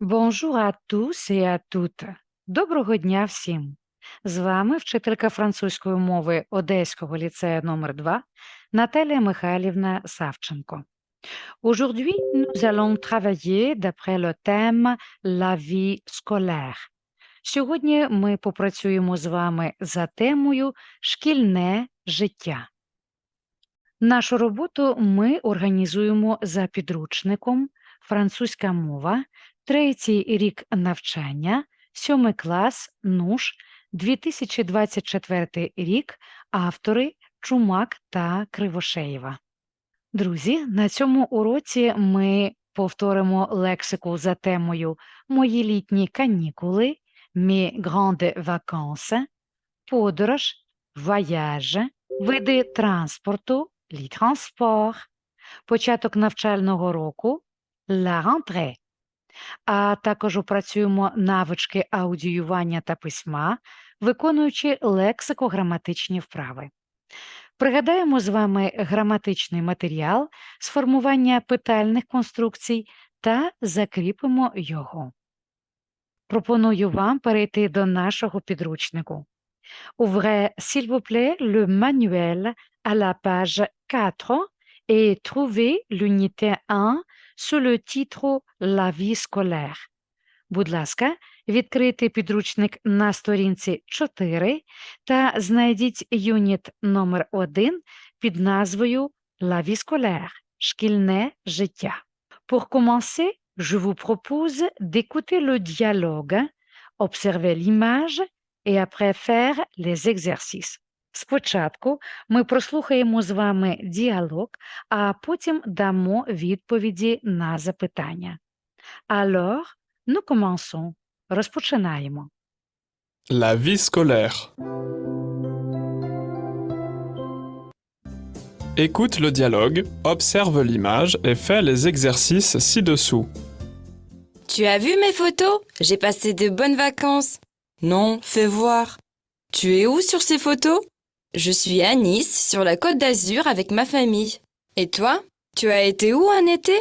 Bonjour à tous et à toutes. Доброго дня всім. З вами вчителька французької мови Одеського ліцею номер 2 Наталія Михайлівна Савченко. Aujourd'hui, nous allons travailler d'après le thème La vie scolaire. Сьогодні ми попрацюємо з вами за темою Шкільне життя. Нашу роботу ми організуємо за підручником Французька мова, третій рік навчання, сьомий клас, НУШ, 2024 рік, автори Чумак та Кривошеєва. Друзі, на цьому уроці ми повторимо лексику за темою Мої літні канікули, Mes grandes vacances, подорож, voyage, види транспорту, les transports, початок навчального року, la rentrée. А також опрацюємо навички аудіювання та письма, виконуючи лексико-граматичні вправи. Пригадаємо з вами граматичний матеріал з формування питальних конструкцій та закріпимо його. Пропоную вам перейти до нашого підручнику. Ouvrez, s'il vous plaît, le manuel à la page 4 et trouvez l'unité 1 sous le titre La vie scolaire. Будь ласка, відкрийте підручник на сторінці 4 та знайдіть юніт номер 1 під назвою La vie scolaire – шкільне життя. Pour commencer, je vous propose d'écouter le dialogue, observer l'image et après faire les exercices. Спочатку ми прослухаємо з вами діалог, а потім дамо відповіді на запитання. Alors, nous commençons. Розпочинаємо. La vie scolaire. Écoute le dialogue, observe l'image et fais les exercices ci-dessous. Tu as vu mes photos J'ai passé de bonnes vacances. Non, fais voir. Tu es où sur ces photos Je suis à Nice, sur la côte d'Azur avec ma famille. Et toi Tu as été où un été?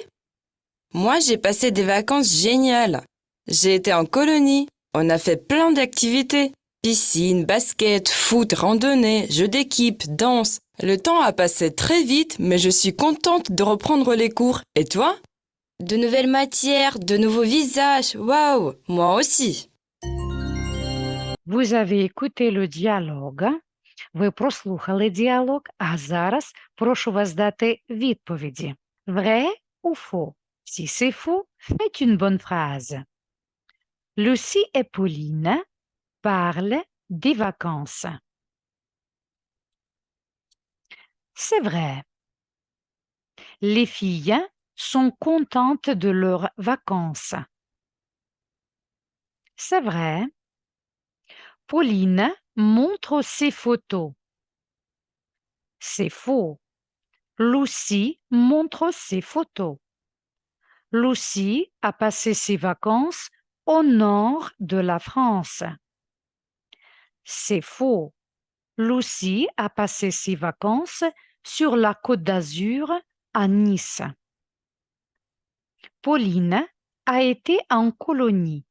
Moi, j'ai passé des vacances géniales. J'ai été en colonie. On a fait plein d'activités. Piscine, basket, foot, randonnée, jeux d'équipe, danse. Le temps a passé très vite, mais je suis contente de reprendre les cours. Et toi? De nouvelles matières, de nouveaux visages. Waouh Moi aussi. Vous avez écouté le dialogue. Ви прослухали діалог, а зараз прошу вас дати відповіді. Vrai ou faux? Si c'est faux, faites une bonne phrase. Lucie et Pauline parlent des vacances. C'est vrai. Les filles sont contentes de leurs vacances. C'est vrai. Pauline montre ses photos. C'est faux. Lucie montre ses photos. Lucie a passé ses vacances au nord de la France. C'est faux. Lucie a passé ses vacances sur la côte d'Azur à Nice. Pauline a été en colonie.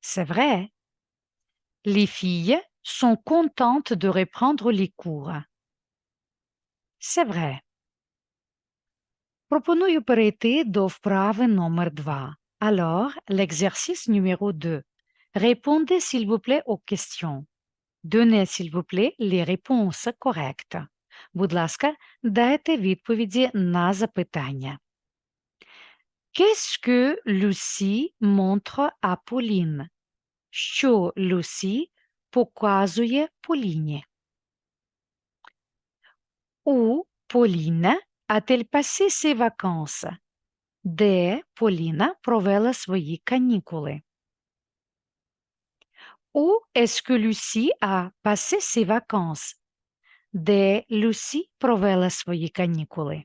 C'est vrai. Les filles sont contentes de reprendre les cours. C'est vrai. Пропоную перейти до вправи номер 2. Alors, l'exercice numéro 2. Répondez s'il vous plaît aux questions. Donnez s'il vous plaît les réponses correctes. Будь ласка, дайте відповіді на запитання. Qu'est-ce que Lucie montre à Pauline? Що Люсі показує Поліні? Où Pauline a-t-elle passé ses vacances? Де Поліна провела свої канікули? Où est-ce que Lucie a passé ses vacances? Де Люсі провела свої канікули?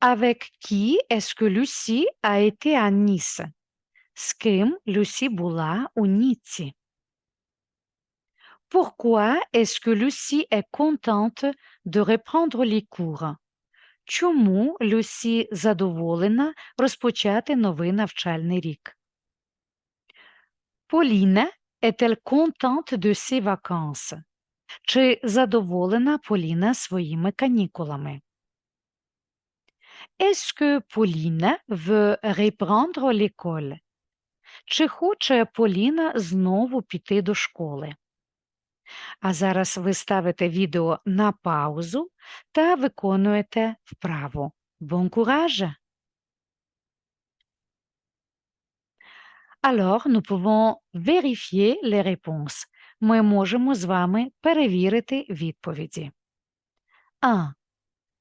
Avec qui est-ce que Lucie a été à Nice? З ким Люсі була у Ніці? Pourquoi est-ce que Lucie est contente de reprendre les cours? чому Люсі задоволена розпочати новий навчальний рік? Pauline est-elle contente de ses vacances? Чи задоволена Поліна своїми канікулами? Est-ce que Pauline veut reprendre l'école? Чи хоче Поліна знову піти до школи? А зараз ви ставите відео на паузу та виконуєте вправу. Bon courage! Alors, nous pouvons vérifier les réponses. Ми можемо з вами перевірити відповіді. 1.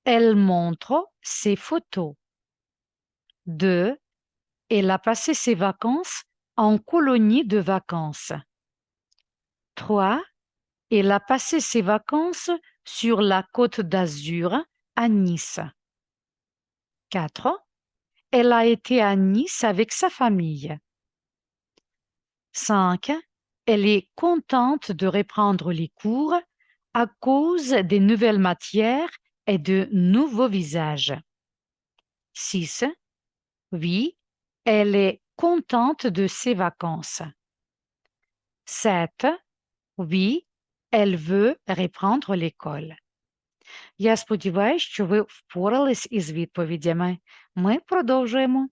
Elle montre ses photos. 2. Elle a passé ses vacances en colonie de vacances. 3. Elle a passé ses vacances sur la côte d'Azur à Nice. 4. Elle a été à Nice avec sa famille. 5. Elle est contente de reprendre les cours à cause des nouvelles matières et de nouveaux visages. 6. Oui, elle est contente de ses vacances. 7. Oui, elle veut reprendre l'école. Я сподіваюся, що ви впорались із відповідями. Ми продовжуємо.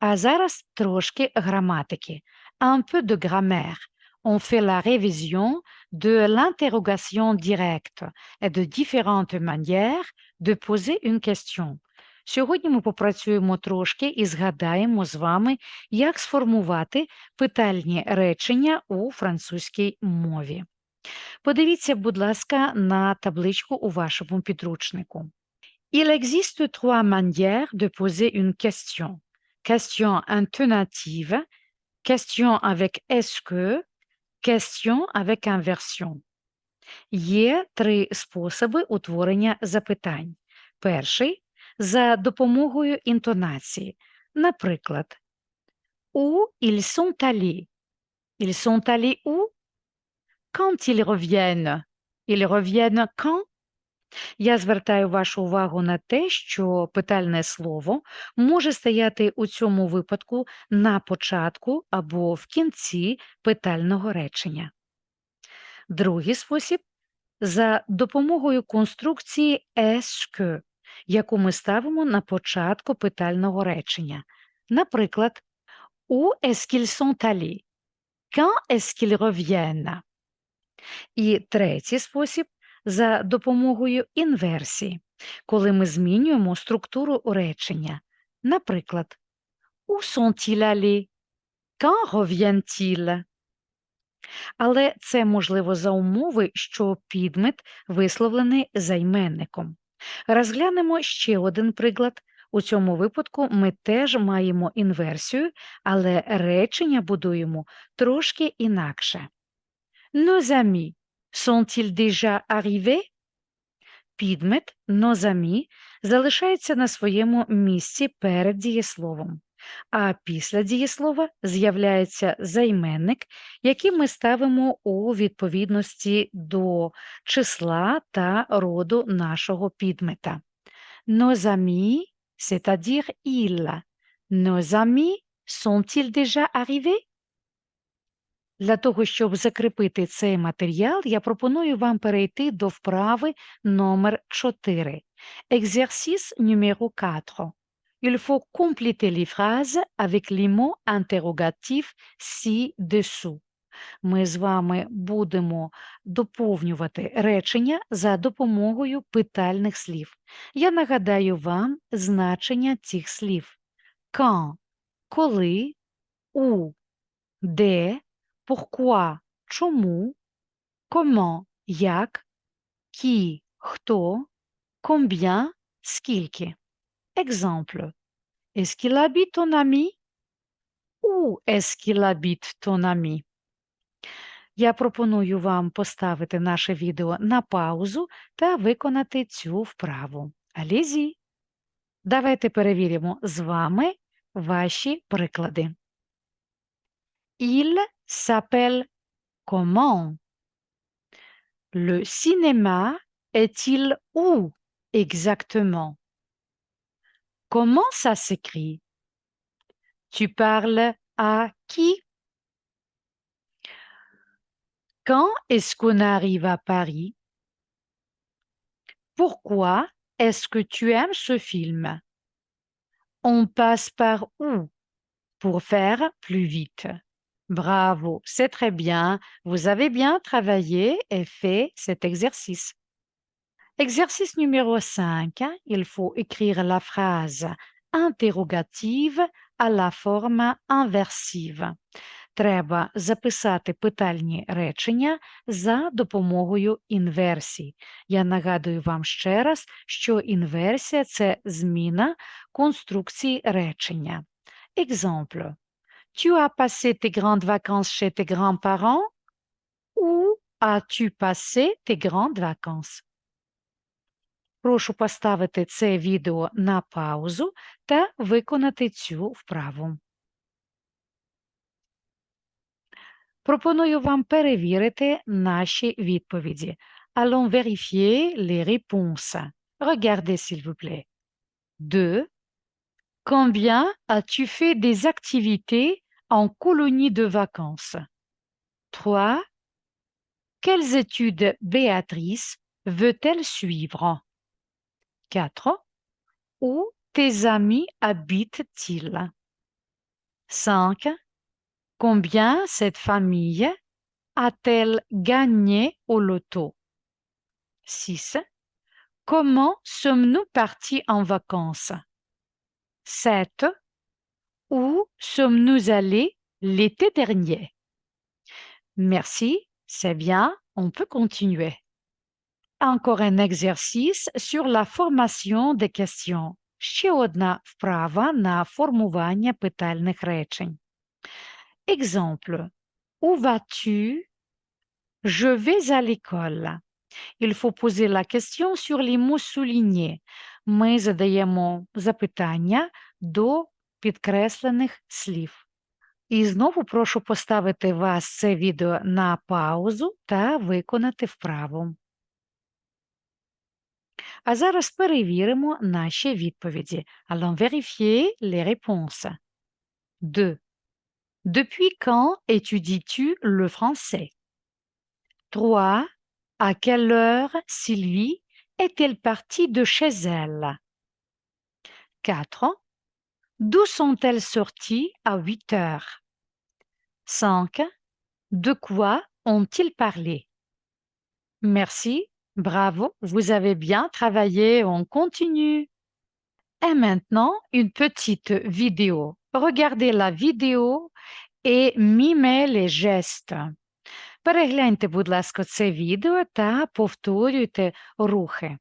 А зараз трошки граматики. Un peu de grammaire. On fait la révision de l'interrogation directe et de différentes manières de poser une question. Сьогодні ми попрацюємо трошки і згадаємо з вами, як сформувати питальні речення у французькій мові. Подивіться, будь ласка, на табличку у вашому підручнику. Il existe trois manières de poser une question. Question intonative, question avec est-ce que, question avec inversion. Є три способи утворення запитань. Перший за допомогою інтонації. Наприклад, ils sont allés? Ils sont allés où? Quand ils reviennent? Ils reviennent? Я звертаю вашу увагу на те, що питальне слово може стояти у цьому випадку на початку або в кінці питального речення. Другий спосіб за допомогою конструкції est-ce que, яку ми ставимо на початку питального речення. Наприклад, Où est-ce qu'ils sont allés? Quand est-ce qu'ils reviennent? І третій спосіб за допомогою інверсії, коли ми змінюємо структуру речення. Наприклад, Où sont-ils allés? Quand reviennent-ils? Але це можливо за умови, що підмет висловлений займенником. Розглянемо ще один приклад. У цьому випадку ми теж маємо інверсію, але речення будуємо трошки інакше. Nos amis sont-ils déjà arrivés? Підмет amis залишається на своєму місці перед дієсловом, а після дієслова з'являється займенник, який ми ставимо у відповідності до числа та роду нашого підмета. Nos amis, c'est-à-dire ils. Nos amis sont-ils déjà arrivés? Для того, щоб закріпити цей матеріал, я пропоную вам перейти до вправи номер 4. Exercice numéro 4. Il faut compléter les phrases avec les mots interrogatifs ci-dessous. Ми з вами будемо доповнювати речення за допомогою питальних слів. Я нагадаю вам значення цих слів. Quand – коли, у, де, pourquoi – чому, comment – як, qui – хто, combien – скільки. Exemple. Est-ce qu'il habite ton ami? Où est-ce qu'il habite ton ami? Я пропоную вам поставити наше відео на паузу та виконати цю вправу. Алізі. Давайте перевіримо з вами ваші приклади. Il s'appelle comment? Le cinéma est-il où? Exactement. Comment ça s'écrit? Tu parles à qui? Quand est-ce qu'on arrive à Paris? Pourquoi est-ce que tu aimes ce film? On passe par où pour faire plus vite? Bravo, c'est très bien. Vous avez bien travaillé et fait cet exercice. Exercice numéro 5. hein, Il faut écrire la phrase interrogative à la forme inversive. Треба записати питальні речення за допомогою інверсій. Я нагадую вам ще раз, що інверсія це зміна конструкції речення. Exemple. Tu as passé tes grandes vacances chez tes grands-parents? Où as-tu passé tes grandes vacances? Прошу поставити це відео на паузу та виконати цю вправу. Пропоную вам перевірити наші відповіді. Allons vérifier les réponses. Regardez s'il vous plaît. 2. Combien as-tu fait des activités en colonie de vacances? 3. Quelles études Béatrice veut-elle suivre? 4. Où tes amis habitent-ils? 5. Combien cette famille a-t-elle gagné au loto? 6. Comment sommes-nous partis en vacances? 7. Où sommes-nous allés l'été dernier? Merci, c'est bien, on peut continuer. Encore un exercice sur la formation des questions. Ще одна вправа на формування питальних речень. Exemple. Où vas-tu? Je vais à l'école. Il faut poser la question sur les mots soulignés. Ми задаємо запитання до підкреслених слів. І знову прошу поставити вас це відео на паузу та виконати вправу. А зараз перевіримо наші відповіді. Allons vérifier les réponses. 2. Depuis quand étudies-tu le français? 3. À quelle heure Sylvie est-elle partie de chez elle? 4. D'où sont-elles sorties à 8 heures? 5. De quoi ont-ils parlé? Merci, bravo, vous avez bien travaillé, on continue. Et maintenant, une petite vidéo. Regardez la vidéo et mimez les gestes. Перегляньте, будь ласка, це відео та повторюйте рухи.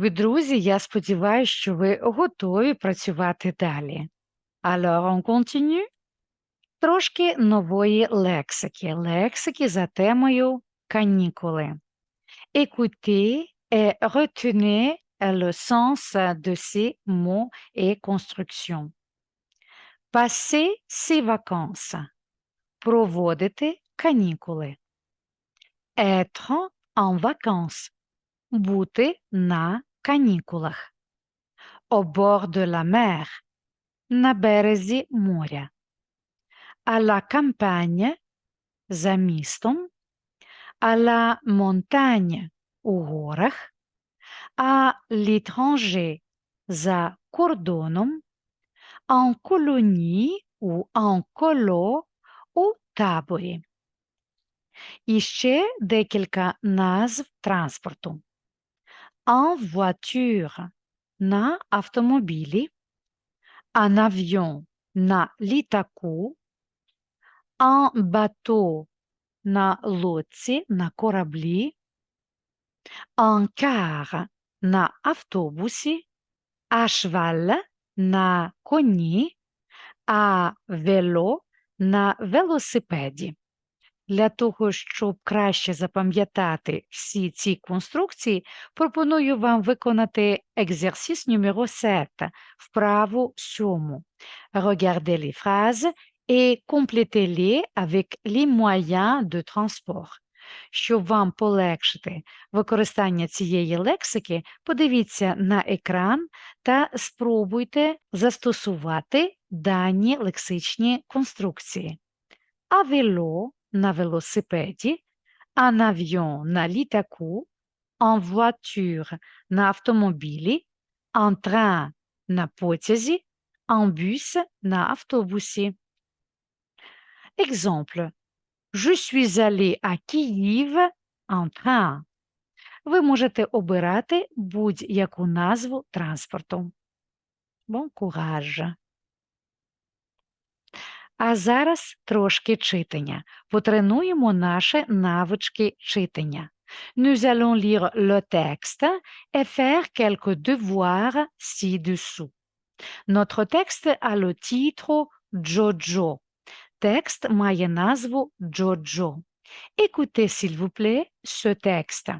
Любі друзі, я сподіваюся, що ви готові працювати далі. Alors, on continue? Трошки нової лексики. Лексики за темою канікули. Écoutez et retenez le sens de ces mots et constructions. Passer ses vacances. Проводити канікули. Être en vacances. Бути на канікулах. Au bord de la mer. На березі моря. À la campagne. За містом. À la montagne. у горах, а l'étranger за кордоном, en colonie ou en colo у таборі. І ще декілька назв транспорту. En voiture на автомобілі, en avion на літаку, en bateau на лодці, на кораблі, en car на автобусі, à cheval на коні, а вело на велосипеді. Для того, щоб краще запам'ятати всі ці конструкції, пропоную вам виконати екзерсіс номер 7, вправу сьому. Regardez les phrases et complétez-les avec les moyens de transport. Щоб вам полегшити використання цієї лексики, подивіться на екран та спробуйте застосувати дані лексичні конструкції. А вело на велосипеді, en avion на літаку, en voiture на автомобілі, en train на потязі, en bus на автобусі. Exemple. Je suis allé à Kyiv en train. Ви можете обирати будь-яку назву транспорту. Bon courage. А зараз трошки читання. Потренуємо наші навички читання. Nous allons lire le texte et faire quelques devoirs ci-dessous. Notre texte a le titre Jojo. Текст має назву Джоджо. Écoutez, s'il vous plaît, ce texte.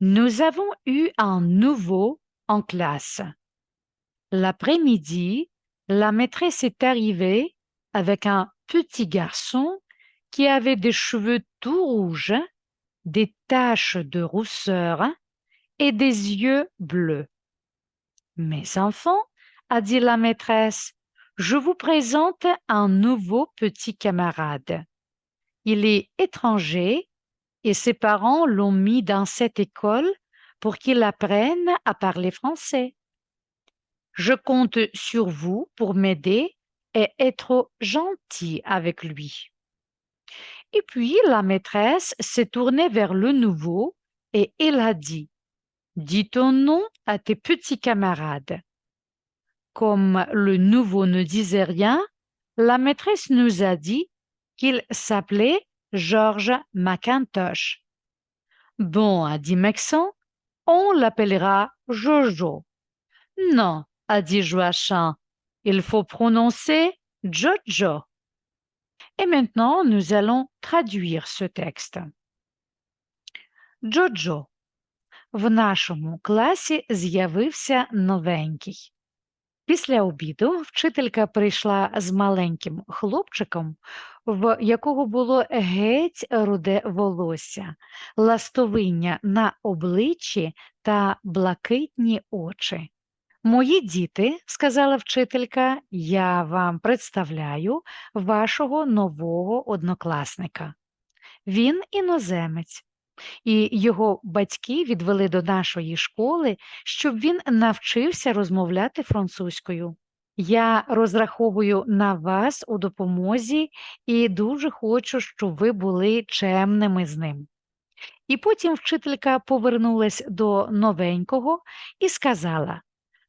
Nous avons eu un nouveau en classe. L'après-midi, la maîtresse est arrivée avec un petit garçon qui avait des cheveux tout rouges, des taches de rousseur et des yeux bleus. Mes enfants, a dit la maîtresse, je vous présente un nouveau petit camarade. Il est étranger et ses parents l'ont mis dans cette école pour qu'il apprenne à parler français. Je compte sur vous pour m'aider et être gentil avec lui. Et puis la maîtresse s'est tournée vers le nouveau et elle a dit Dis ton nom à tes petits camarades. Comme le nouveau ne disait rien, la maîtresse nous a dit qu'il s'appelait George McIntosh. Bon, a dit Maxon, on l'appellera Jojo. Non, a dit Joachim, il faut prononcer Jojo. Et maintenant, nous allons traduire ce texte. Jojo. В нашому класі з'явився новенький. Після обіду вчителька прийшла з маленьким хлопчиком, в якого було геть руде волосся, ластовиння на обличчі та блакитні очі. Мої діти, сказала вчителька, я вам представляю вашого нового однокласника. Він іноземець, і його батьки відвели до нашої школи, щоб він навчився розмовляти французькою. Я розраховую на вас у допомозі і дуже хочу, щоб ви були чемними з ним. І потім вчителька повернулась до новенького і сказала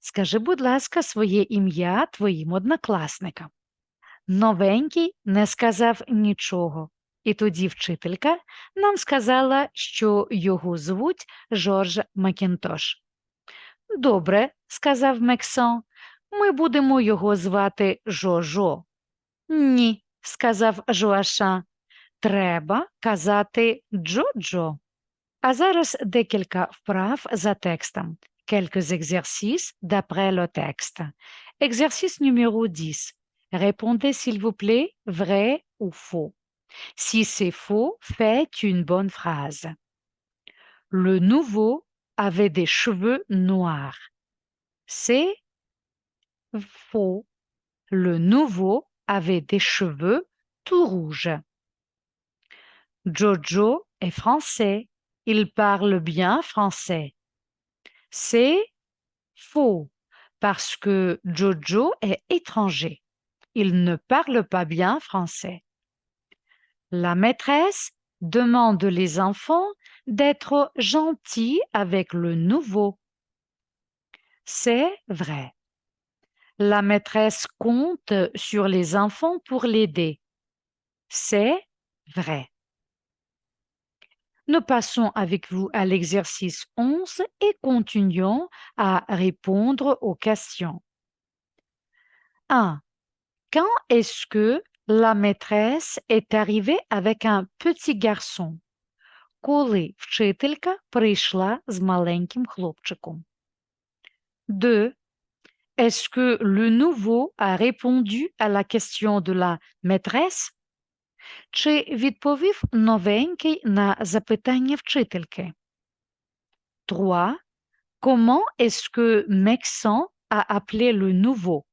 Скажи, будь ласка, своє ім'я твоїм однокласникам. Новенький не сказав нічого, і тоді вчителька нам сказала, що його звуть Жорж Макінтош. Добре, сказав Мексон, ми будемо його звати Жожо. Ні, сказав Жуаша, треба казати Джоджо. А зараз декілька вправ за текстом. Quelques exercices d'après le texte. Exercice numéro 10. Répondez s'il vous plaît vrai ou faux. Si c'est faux, faites une bonne phrase. Le nouveau avait des cheveux noirs. C'est faux. Le nouveau avait des cheveux tout rouges. Jojo est français. il parle bien français. C'est faux parce que Jojo est étranger. Il ne parle pas bien français. La maîtresse demande les enfants d'être gentils avec le nouveau. C'est vrai. La maîtresse compte sur les enfants pour l'aider. C'est vrai. Nous passons avec vous à l'exercice 11 et continuons à répondre aux questions. 1. Quand est-ce que la maîtresse est arrivée avec un petit garçon? Коли вчителька прийшла з маленьким хлопчиком? 2. Est-ce que le nouveau a répondu à la question de la maîtresse? Чи відповів новенький на запитання вчительки? 3. Comment est-ce que Mexan a appelé le nouveau?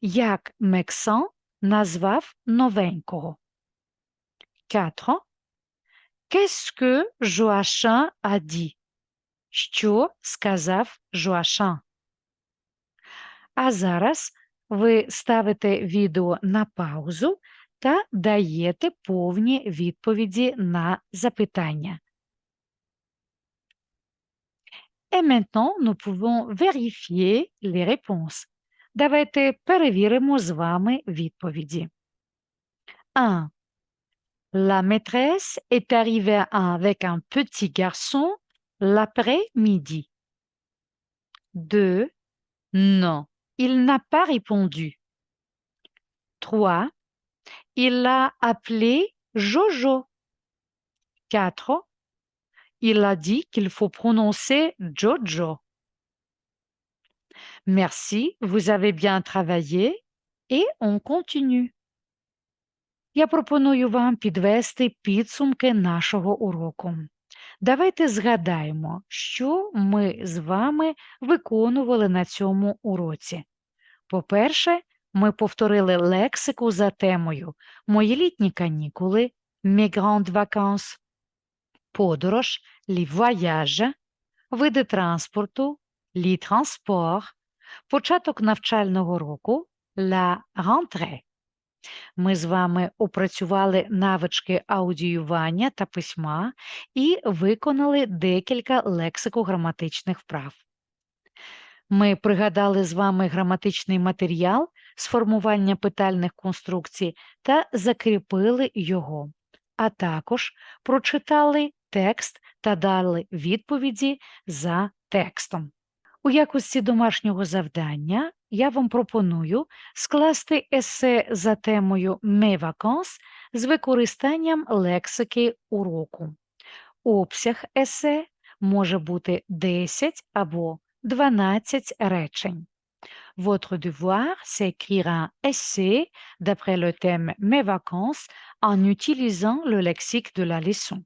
Як Мексан назвав новенького? 4. Qu'est-ce que Joachim a dit? Що сказав Жоашан? А зараз ви ставите відео на паузу та даєте повні відповіді на запитання. Et maintenant, nous pouvons vérifier les réponses. Давайте перевіримо з вами відповіді. 1. La maîtresse est arrivée avec un petit garçon l'après-midi. 2. Non, il n'a pas répondu. 3. Il a appelé Jojo. 4. Il a dit qu'il faut prononcer Jojo. Merci, vous avez bien travaillé et on continue. Я пропоную вам підвести підсумки нашого уроку. Давайте згадаємо, що ми з вами виконували на цьому уроці. По-перше, ми повторили лексику за темою Мої літні канікули, Mes grandes vacances, подорож, les voyages, види транспорту, les transports, початок навчального року, la rentrée. Ми з вами опрацювали навички аудіювання та письма і виконали декілька лексико-граматичних вправ. Ми пригадали з вами граматичний матеріал з формування питальних конструкцій та закріпили його, а також прочитали текст та дали відповіді за текстом. У якості домашнього завдання я вам пропоную скласти есе за темою «Mes vacances» з використанням лексики уроку. Обсяг есе може бути 10 або 12 речень. Votre devoir, c'est écrire un essai d'après le thème Mes vacances en utilisant le lexique de la leçon.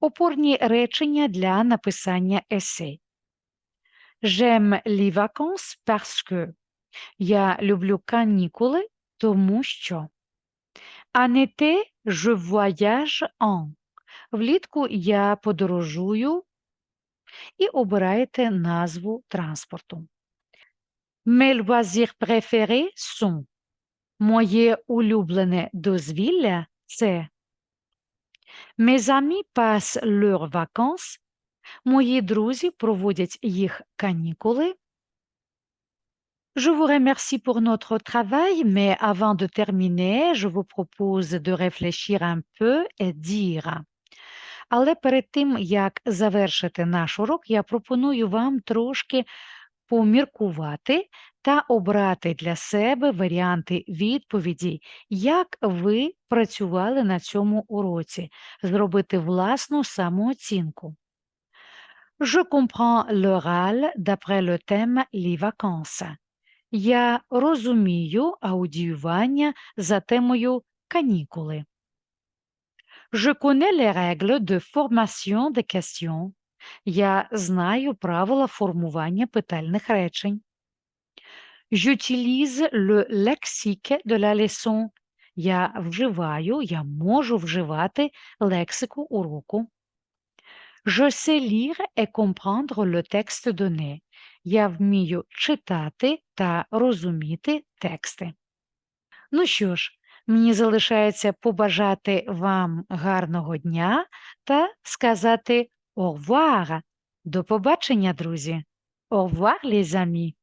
Опорні речення для написання есе. J'aime les vacances parce que. Я люблю канікули, тому що. En été, je voyage en. Влітку я подорожую і обираєте назву транспорту. Mes loisirs préférés sont. Моє улюблене дозвілля це. Mes amis passent leurs vacances. Мої друзі проводять їх канікули. Je vous remercie pour notre travail, mais avant de terminer, je vous propose de réfléchir un peu et dire. Але перед тим, як завершити наш урок, я пропоную вам трошки поміркувати та обрати для себе варіанти відповідей, як ви працювали на цьому уроці, зробити власну самооцінку. Je comprends l'oral d'après le thème les vacances. Я розумію аудіювання за темою канікули. Je connais les règles de formation des questions. Я знаю правила формування питальних речень. J'utilise le lexique de la leçon. Я вживаю, я можу вживати лексику уроку. Je sais lire et comprendre le texte donné. Я вмію читати та розуміти тексти. Ну що ж, мені залишається побажати вам гарного дня та сказати revoir. До побачення, друзі. Au revoir.